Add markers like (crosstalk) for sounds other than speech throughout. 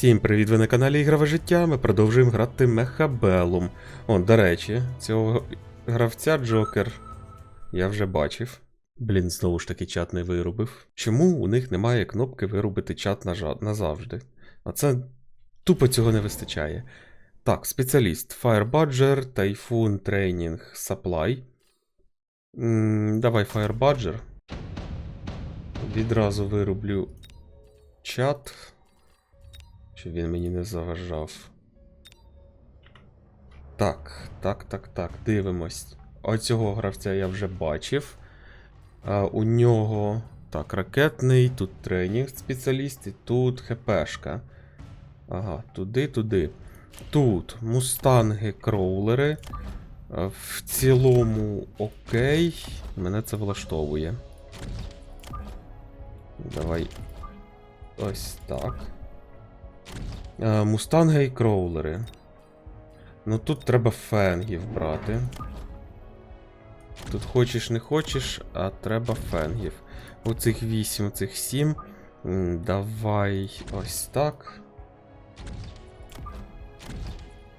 Всім привіт, ви на каналі Ігрове життя. Ми продовжуємо грати Мехабелум. О, до речі, цього гравця Джокер я вже бачив. Блін, знову ж таки чат не вирубив. Чому у них немає кнопки вирубити чат назавжди? А це тупо цього не вистачає. Так, спеціаліст. Firebadger, Typhoon Training Supply. М, давай Firebadger. Відразу вирублю чат. Щоб він мені не заважав. Так, так, так, так, дивимось. Оцього гравця я вже бачив. А, у нього. Так, ракетний, тут тренінг спеціаліст, і тут ХПшка. Ага, туди, туди. Тут мустанги, кроулери. В цілому окей. Мене це влаштовує. Давай. Ось так. Е, Мустанги і кроулери. Ну тут треба фенгів брати. Тут хочеш не хочеш, а треба фенгів. Оцих 8, оцих 7. Давай ось так.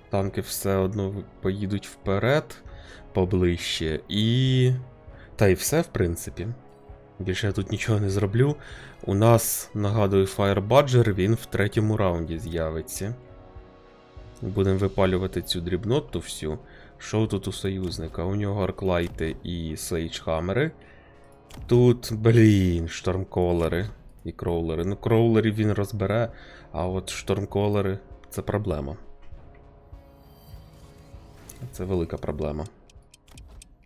Танки все одно поїдуть вперед, поближче. І. Та й все, в принципі. Більше я тут нічого не зроблю. У нас, нагадую, Firebadger, він в третьому раунді з'явиться. Будемо випалювати цю дрібноту всю. Що тут у союзника? У нього арклайти і сейджхаммери. Тут, блін, штормколери і кроулери. Ну, кроулерів він розбере, а от штормколери це проблема. Це велика проблема.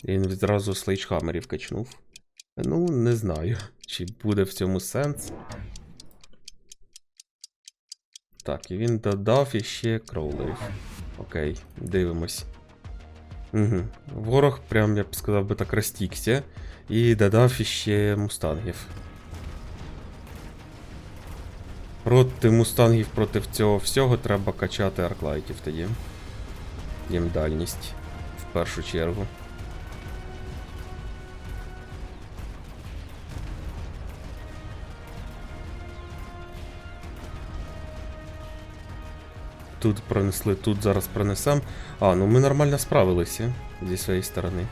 Він відразу слейджхаммерів качнув. Ну, не знаю, (laughs) чи буде в цьому сенс. Так, і він додав іще кроулерів. Окей, дивимось. Угу. Ворог, прям я б сказав би так, розтікся. І додав іще мустангів. Проти мустангів проти цього всього треба качати арклайтів тоді. Їм дальність. В першу чергу. Тут пронесли, тут зараз пронесем. А, ну ми нормально справилися зі своєї сторони.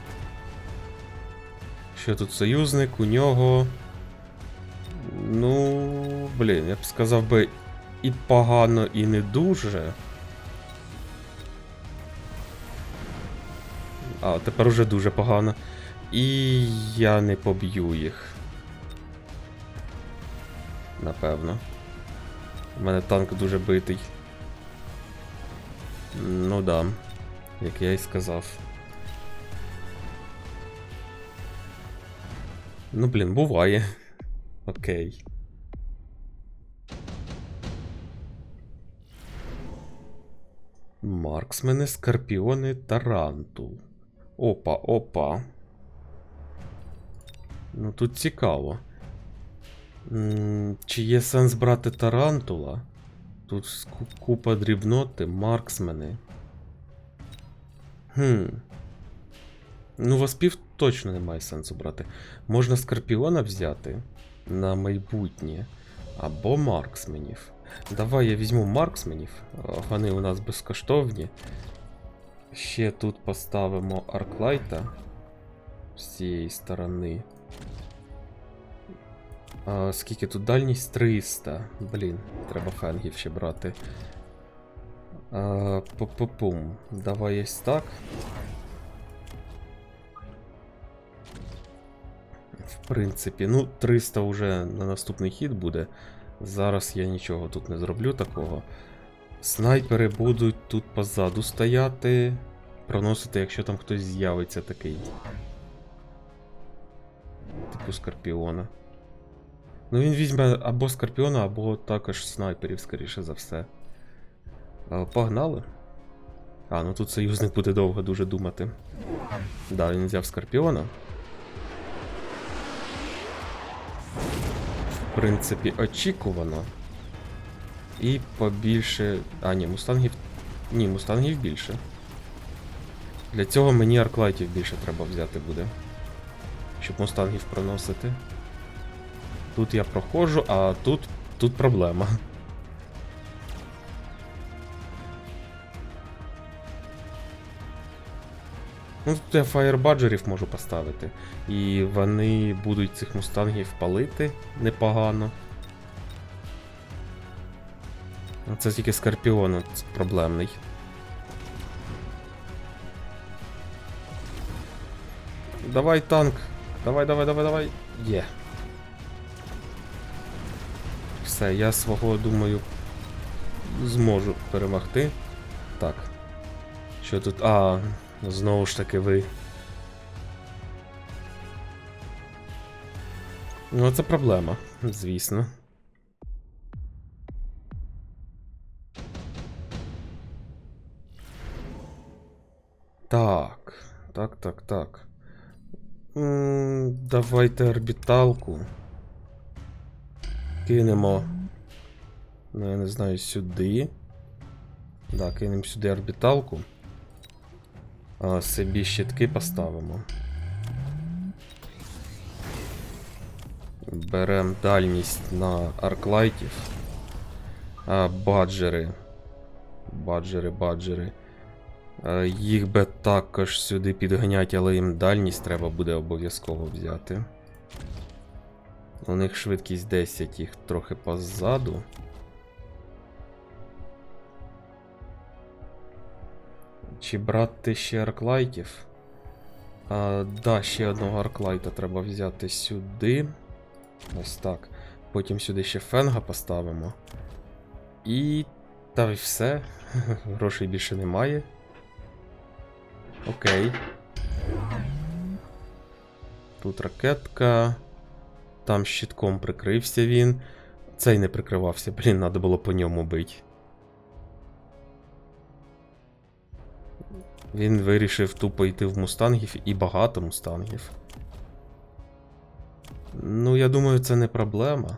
Що тут союзник? У нього. Ну, блін, я б сказав би і погано, і не дуже. А, тепер уже дуже погано. І я не поб'ю їх. Напевно. У мене танк дуже битий. Ну да, як я і сказав. Ну, блін, буває. Окей. Марксмени, скорпіони, тарантул. Опа, опа. Ну тут цікаво. М, Чи є сенс брати тарантула? Тут купа дрібноти, марксмени. Хм. Ну, васпів точно немає сенсу брати. Можна скорпіона взяти на майбутнє. Або марксменів. Давай я візьму марксменів. Вони у нас безкоштовні. Ще тут поставимо арклайта з цієї сторони. А, скільки тут дальність 300. Блін, треба фенгів ще брати. А, Пу-пу-пум. Давай ось так. В принципі, ну, 300 вже на наступний хід буде. Зараз я нічого тут не зроблю такого. Снайпери будуть тут позаду стояти. Проносити, якщо там хтось з'явиться такий. Типу Скорпіона. Ну він візьме або Скорпіона, або також снайперів, скоріше за все. А, Погнали. А, ну тут союзник буде довго дуже думати. Да, він взяв Скорпіона. В принципі, очікувано. І побільше. А, ні, мустангів. Ні, мустангів більше. Для цього мені арклайтів більше треба взяти буде. Щоб мустангів проносити. Тут я проходжу, а тут тут проблема. Ну, Тут я фаєрбаджерів можу поставити. І вони будуть цих мустангів палити непогано. Це тільки Скорпіон проблемний. Давай танк. Давай, давай, давай, давай. Є. Yeah. Все, я свого думаю зможу перемогти. Так. Що тут. А, знову ж таки ви. Ну, це проблема, звісно. Так. Так, так, так. М, Давайте орбіталку. Кинемо. Ну, я не знаю, сюди. Да, кинемо сюди орбіталку. А собі щитки поставимо. Беремо дальність на арклайтів. А, баджери. Баджери, баджери. Е, Їх би також сюди підганять, але їм дальність треба буде обов'язково взяти. У них швидкість 10, їх трохи позаду. Чи брати ще арклайтів? А, да, ще одного арклайта треба взяти сюди. Ось так. Потім сюди ще фенга поставимо. І. Та й все. (laughs) Грошей більше немає. Окей. Тут ракетка. Там щитком прикрився він. Цей не прикривався, блін, треба було по ньому бити. Він вирішив тупо йти в мустангів і багато мустангів. Ну, я думаю, це не проблема.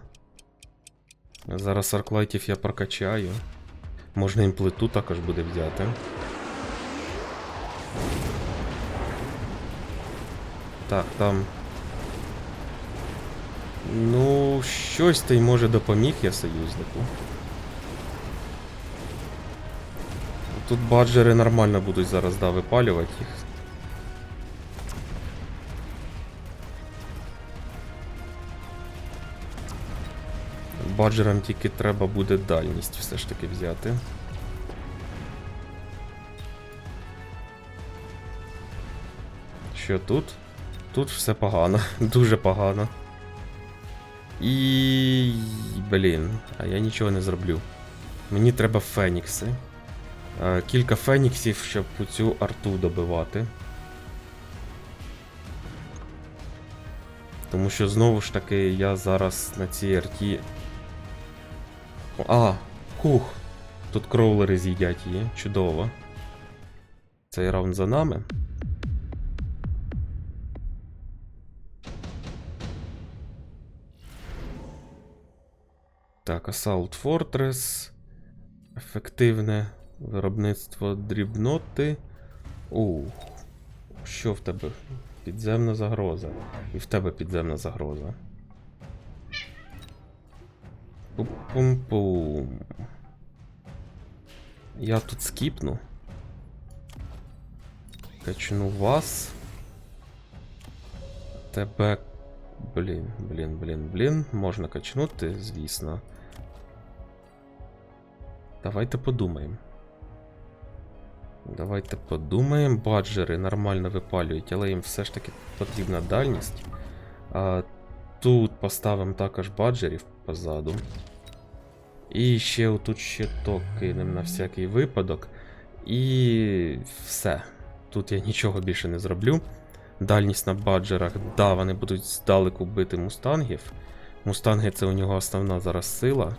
Зараз арклайтів я прокачаю. Можна їм плиту також буде взяти. Так, там. Ну, щось й може допоміг я союзнику. Тут баджери нормально будуть зараз да, випалювати їх. Баджерам тільки треба буде дальність все ж таки взяти. Що тут? Тут все погано, (laughs) дуже погано. І. Блін, а я нічого не зроблю. Мені треба фенікси. Е, Кілька феніксів, щоб цю арту добивати. Тому що знову ж таки я зараз на цій арті. А, хух! Тут кроулери з'їдять її. Чудово. Цей раунд за нами. Так, Assault Fortress. Ефективне виробництво дрібноти. Ух. Що в тебе? Підземна загроза. І в тебе підземна загроза. Пум-пум-пум. Я тут скіпну. Качну вас. Тебе. Блін, блін, блін, блін. Можна качнути, звісно. Давайте подумаємо. Давайте подумаємо. Баджери нормально випалюють, але їм все ж таки потрібна дальність. А, тут поставимо також баджерів позаду. І ще отут щиток кинемо на всякий випадок. І все. Тут я нічого більше не зроблю. Дальність на баджерах, да, вони будуть здалеку бити мустангів. Мустанги це у нього основна зараз сила.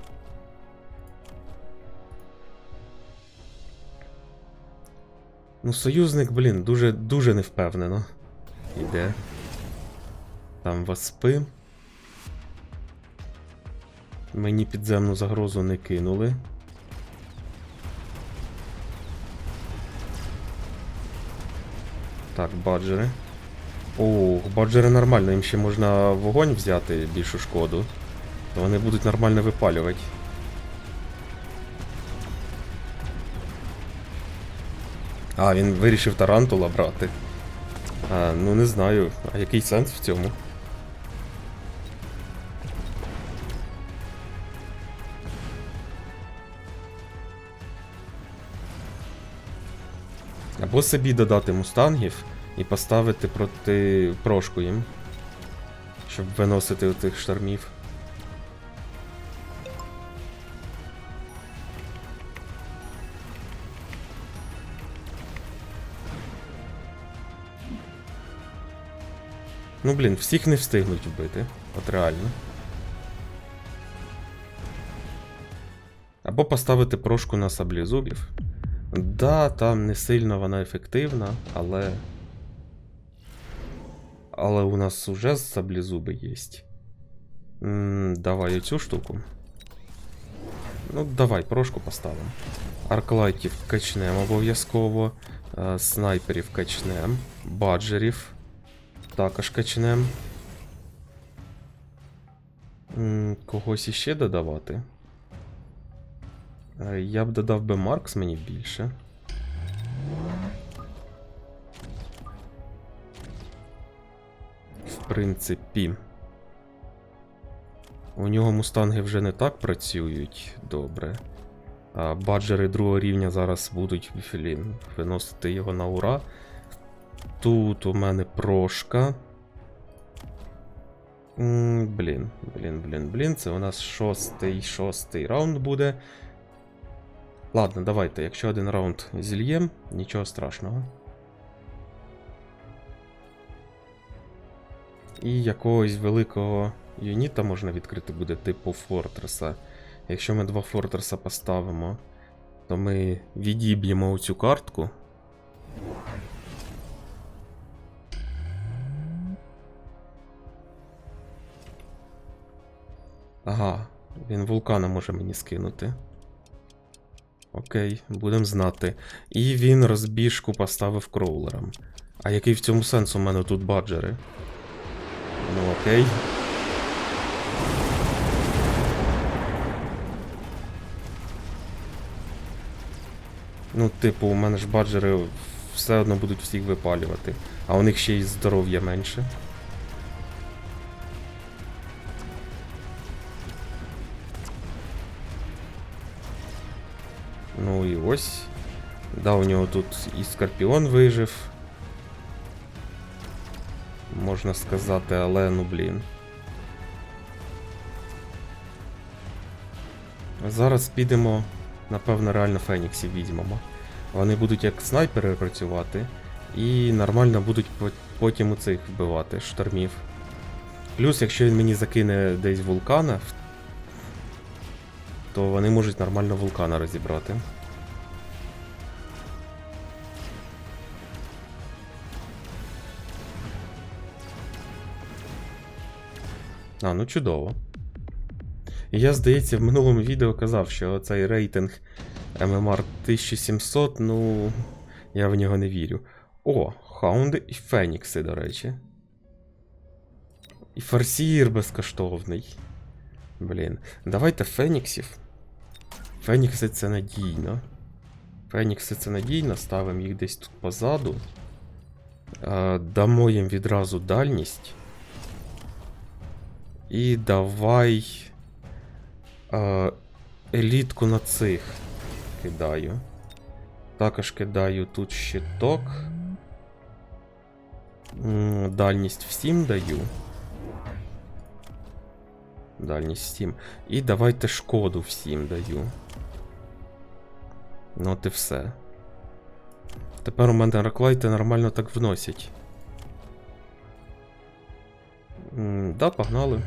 Ну, союзник, блін, дуже дуже невпевнено. Іде. Там васпи. Мені підземну загрозу не кинули. Так, баджери. Ох, баджери нормально, їм ще можна вогонь взяти більшу шкоду. То вони будуть нормально випалювати. А, він вирішив тарантула брати. А, ну не знаю, а який сенс в цьому? Або собі додати мустангів і поставити проти прошку їм. Щоб виносити тих штормів. Ну блін, всіх не встигнуть вбити. От реально. Або поставити прошку на саблізубів. Да, там не сильно вона ефективна, але. Але у нас уже саблізуби є. М, Давай оцю штуку. Ну, давай, прошку поставимо. Арклайтів качнем обов'язково. е, Снайперів качнем. Баджерів. Також качнем. М, Когось іще додавати. Е, Я б додав би Маркс мені більше. Принципі. У нього мустанги вже не так працюють добре. А баджери другого рівня зараз будуть блін, виносити його на ура. Тут у мене прошка. Блін, блін, блін, блін. Це у нас шостий, шостий раунд буде. Ладно, давайте, якщо один раунд зільєм, нічого страшного. І якогось великого юніта можна відкрити буде типу Фортреса. Якщо ми два Фортреса поставимо, то ми відіб'ємо цю картку. Ага, він вулкана може мені скинути. Окей, будемо знати. І він розбіжку поставив кроулером. А який в цьому сенс у мене тут баджери? Ну окей. Ну, типу, у мене ж баджери все одно будуть всіх випалювати. А у них ще й здоров'я менше. Ну і ось. Да, у нього тут і Скорпіон вижив. Можна сказати, але ну блін. Зараз підемо, напевно, реально Феніксів візьмемо. Вони будуть як снайпери працювати, і нормально будуть потім у цих вбивати штормів. Плюс, якщо він мені закине десь вулкана, то вони можуть нормально вулкана розібрати. А, ну чудово. Я, здається, в минулому відео казав, що цей рейтинг MMR 1700, ну. Я в нього не вірю. О, хаунди і Фенікси, до речі. І фарсір безкоштовний. Блін. Давайте Феніксів. Фенікси це надійно. Фенікси це надійно, ставимо їх десь тут позаду. Е, Дамо їм відразу дальність. І давай. Е, елітку на цих кидаю. Також кидаю тут щиток. Дальність всім даю. Дальність всім. І давайте шкоду всім даю. Ну от і все. Тепер у мене раклайти нормально так вносять. М, Да, погнали.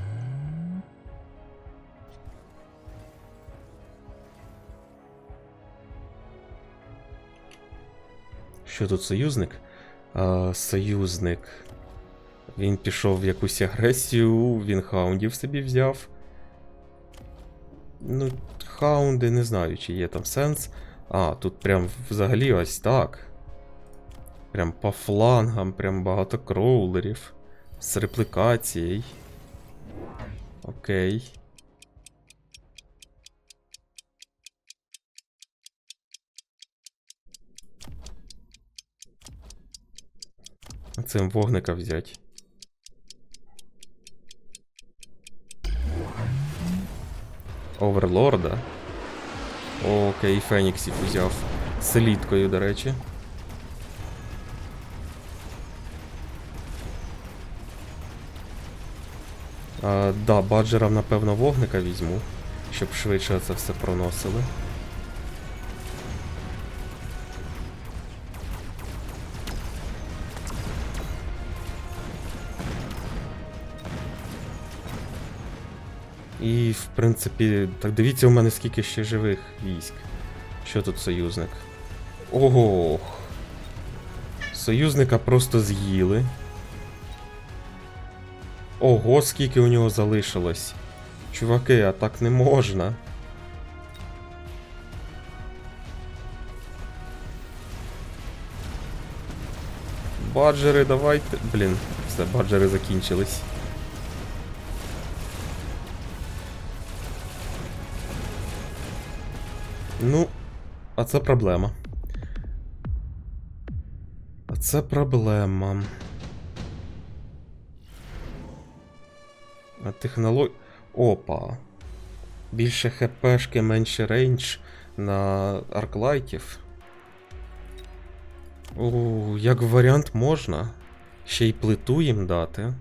Що тут союзник? А, союзник. Він пішов в якусь агресію, він хаундів собі взяв. Ну, хаунди не знаю, чи є там сенс. А, тут прям взагалі ось так. Прям по флангам, прям багато кроулерів. З реплікацією. Окей. Цим вогника взять. Оверлорда. Окей, Феніксів взяв. З еліткою, до речі. А, да, баджерам, напевно, вогника візьму, щоб швидше це все проносили. І, в принципі, так дивіться, у мене скільки ще живих військ. Що тут союзник? Ого. Союзника просто з'їли. Ого, скільки у нього залишилось. Чуваки, а так не можна. Баджери, давайте. Блін, все, баджери закінчились. Ну, а це проблема. А це проблема. А технолог... Опа. Більше хпшки, менше рейндж на арклайтів. О, як варіант можна. Ще й плиту їм дати.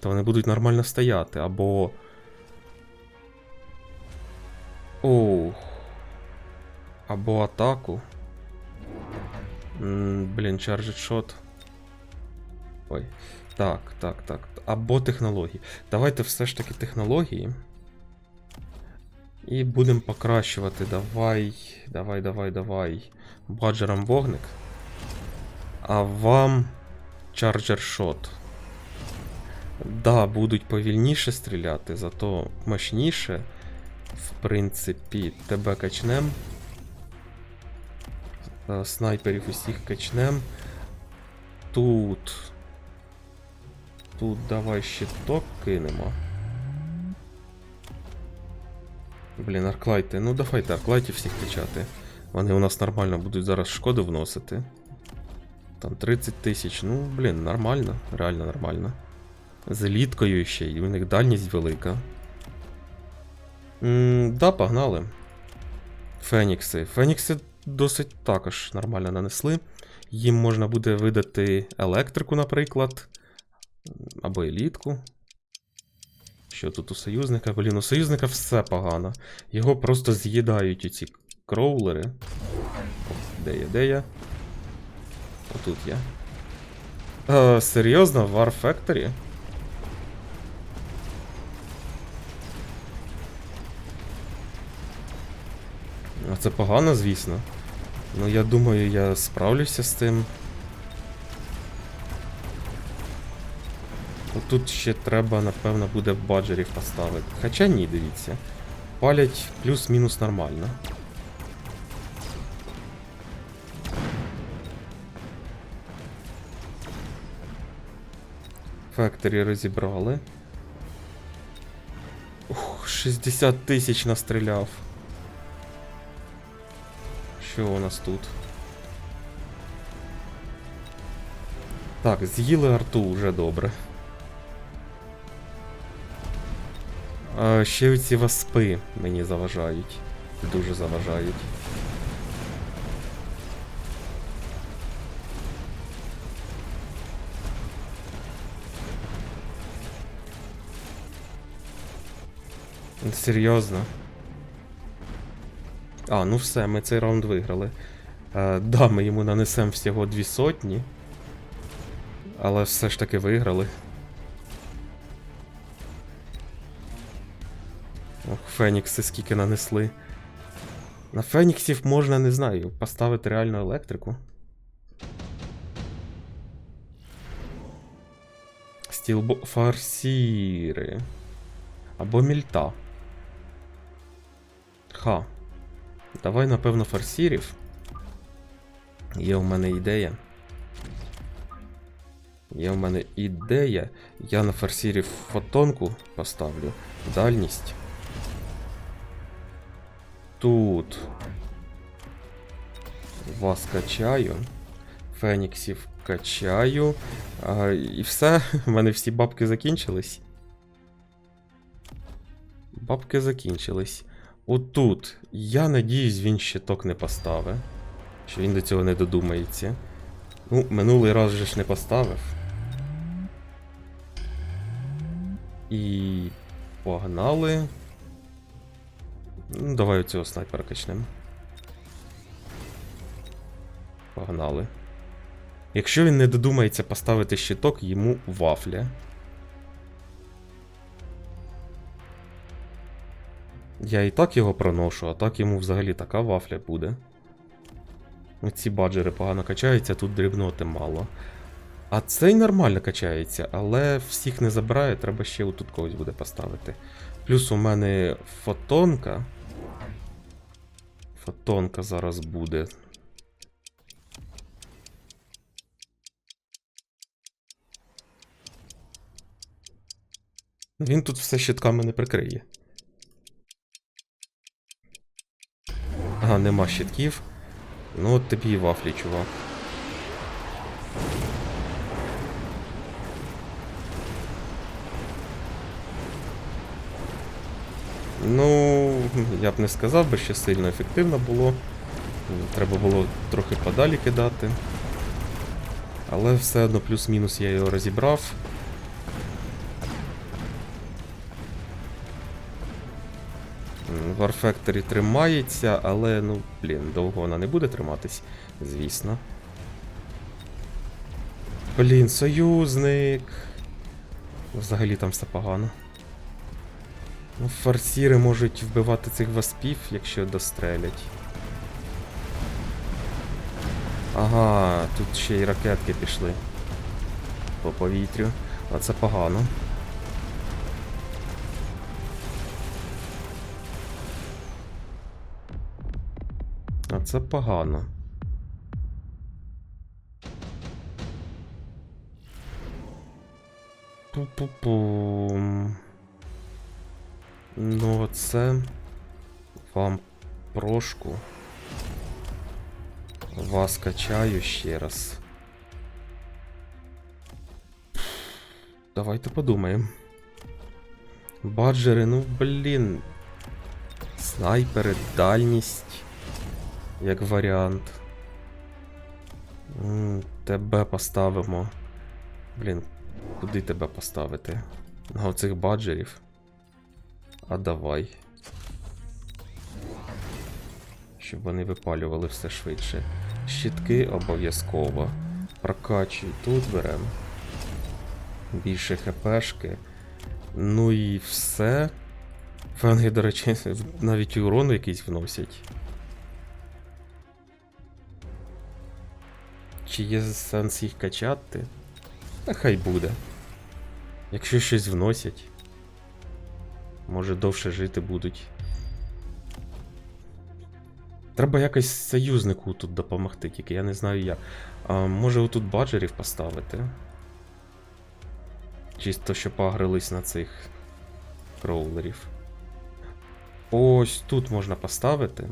То вони будуть нормально стояти, або. Ох. Або атаку. Блін, чарджет шот. Ой. Так, так, так. Або технології. Давайте все ж таки технології. І будемо покращувати. Давай. Давай, давай, давай. Баджерам вогник. А вам чарджер шот. Да, будуть повільніше стріляти, зато мощніше. В принципі, тебе качнем. Е, Снайперів усіх качнем. Тут. Тут давай щиток кинемо. Блін, арклайти. Ну давайте арклайтів всіх качати. Вони у нас нормально будуть зараз шкоду вносити. Там 30 тисяч. Ну, блін, нормально, реально нормально. З еліткою ще, і у них дальність велика. М, да, погнали. Фенікси. Фенікси досить також нормально нанесли. Їм можна буде видати електрику, наприклад. Або елітку. Що тут у союзника? Блін, у союзника все погано. Його просто з'їдають оці кроулери. Де я, де я? Отут я. Е, серйозно, War Factory? А це погано, звісно. Ну, я думаю, я справлюся з тим. Тут ще треба, напевно, буде баджерів поставити. Хоча ні, дивіться. Палять плюс-мінус нормально. Факторі розібрали. Ух, 60 тисяч настріляв. Що у нас тут? Так, з'їли арту вже добре. А, ще ці васпи мені заважають. Дуже заважають. Серйозно. А, ну все, ми цей раунд виграли. Е, да, ми йому нанесемо всього дві сотні. Але все ж таки виграли. Ох, Фенікси скільки нанесли. На Феніксів можна, не знаю, поставити реальну електрику. Стілбо... Фарсіри. Або мільта. Ха. Давай, напевно, фарсірів. Є у мене ідея. Є у мене ідея. Я на фарсірів фотонку поставлю. Дальність. Тут. Вас качаю. Феніксів качаю. А, і все, (laughs) в мене всі бабки закінчились. Бабки закінчились. Отут. Я надіюсь, він щиток не поставить. Що він до цього не додумається. Ну, минулий раз же ж не поставив. І. Погнали. Ну, давай оцього снайпера качнемо. Погнали. Якщо він не додумається поставити щиток, йому вафля. Я і так його проношу, а так йому взагалі така вафля буде. Ці баджери погано качаються, тут дрібноти мало. А цей нормально качається, але всіх не забирає, треба ще отут когось буде поставити. Плюс у мене фотонка. Фотонка зараз буде. Він тут все щитками не прикриє. Ага, нема щитків. Ну от тобі і вафлі, чувак. Ну, я б не сказав би, що сильно ефективно було. Треба було трохи подалі кидати. Але все одно плюс-мінус я його розібрав. М, War Factory тримається, але, ну, блін, довго вона не буде триматись, звісно. Блін, союзник. Взагалі там все погано. Ну, фарсіри можуть вбивати цих васпів, якщо дострелять. Ага, тут ще й ракетки пішли. По повітрю. А це погано. Це погано. Пу-пу-пум. Ну, це вам прошку. Вас качаю ще раз. Давайте подумаємо. Баджери, ну блін. Снайпери, дальність. Як варіант. Тебе поставимо. Блін, куди тебе поставити? На оцих баджерів. А давай. Щоб вони випалювали все швидше. Щитки обов'язково. Прокачуй тут беремо. Більше хпшки. Ну і все. Фенги, до речі, (laughs) навіть урон якийсь вносять. Чи є сенс їх качати? Та хай буде. Якщо щось вносять. Може довше жити будуть. Треба якось союзнику тут допомогти, тільки я не знаю як. А, може отут баджерів поставити? Чисто, що погрились на цих кроулерів. Ось тут можна поставити.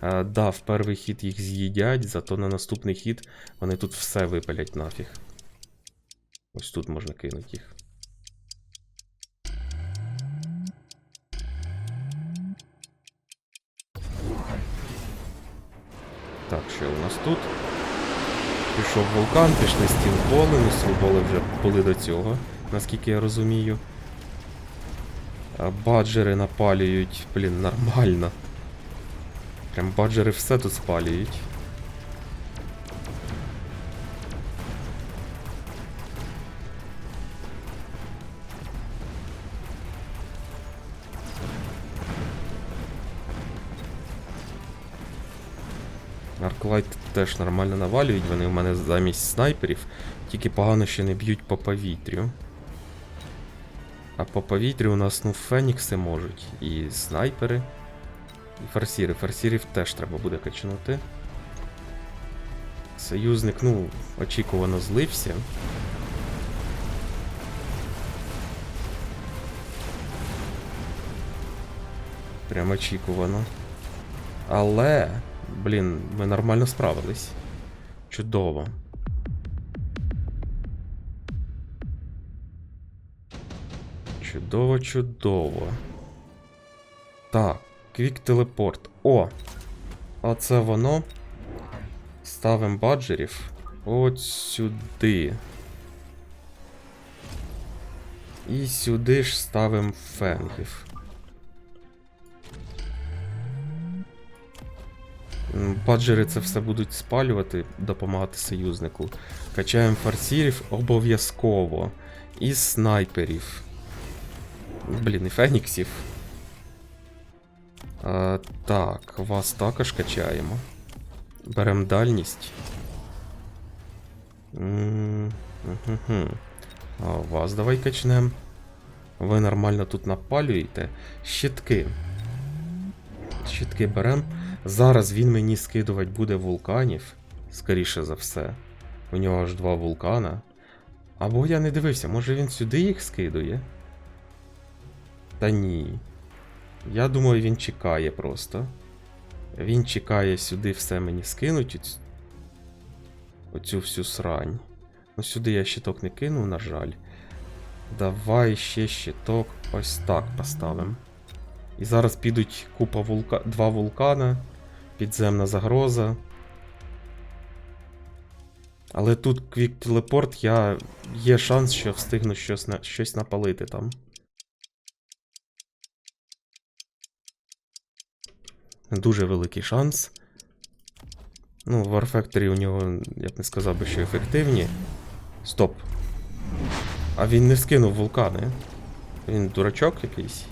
А, да, в перший хід їх з'їдять, зато на наступний хід вони тут все випалять нафіг. Ось тут можна кинути їх. Так, що у нас тут? Пішов вулкан, пішли стілболи, ну стілболи вже були до цього, наскільки я розумію. Баджери напалюють, блін, нормально. Прям баджери все тут спалюють. Арклайт теж нормально навалюють, вони в мене замість снайперів, тільки погано ще не б'ють по повітрю. А по повітрю у нас, ну, фенікси можуть. І снайпери. І форсіри. Форсірів теж треба буде качнути. Союзник, ну, очікувано злився. Прям очікувано. Але, блін, ми нормально справились. Чудово. Чудово, чудово. Так квік телепорт. О! Оце воно. Ставимо баджерів. От сюди. І сюди ж ставимо фенгів. Баджери це все будуть спалювати, допомагати союзнику. Качаємо фарсірів обов'язково. І снайперів. Блін, і феніксів. А, так, вас також качаємо. Беремо дальність. М. А вас давай качнем. Ви нормально тут напалюєте. Щитки. Щитки берем. Зараз він мені скидувати буде вулканів. Скоріше за все. У нього аж два вулкана. Або я не дивився, може він сюди їх скидує? Та ні. Я думаю, він чекає просто. Він чекає сюди все мені скинуть. Оцю всю срань. Ну сюди я щиток не кинув, на жаль. Давай ще щиток ось так поставимо. І зараз підуть купа вулка... два вулкана, підземна загроза. Але тут квік телепорт, я. Є шанс, що встигну щось, на... щось напалити там. Дуже великий шанс. Ну, в War Factory у нього, я б не сказав би, що ефективні. Стоп. А він не скинув вулкани. Він дурачок якийсь.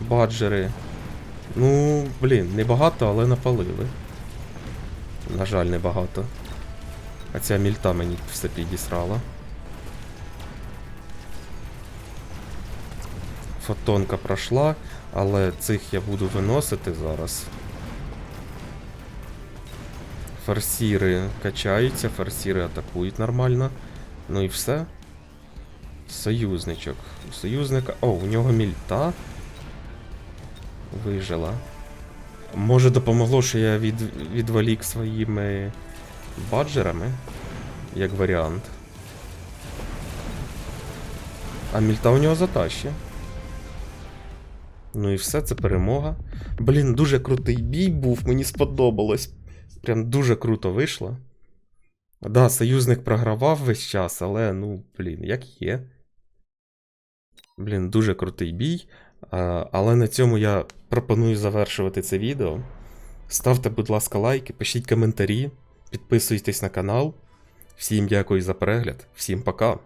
Баджери. Ну, блін, небагато, але напалили. На жаль, небагато. А ця мільта мені все підісрала. Фотонка пройшла, але цих я буду виносити зараз. Фарсіри качаються, фарсіри атакують нормально. Ну і все. Союзничок. У союзника. О, у нього мільта. Вижила. Може допомогло, що я від... відволік своїми баджерами, як варіант. А мільта у нього затащі. Ну і все, це перемога. Блін, дуже крутий бій був, мені сподобалось. Прям дуже круто вийшло. Да, союзник програвав весь час, але ну, блін, як є. Блін, дуже крутий бій. Але на цьому я пропоную завершувати це відео. Ставте, будь ласка, лайки, пишіть коментарі, підписуйтесь на канал. Всім дякую за перегляд, всім пока.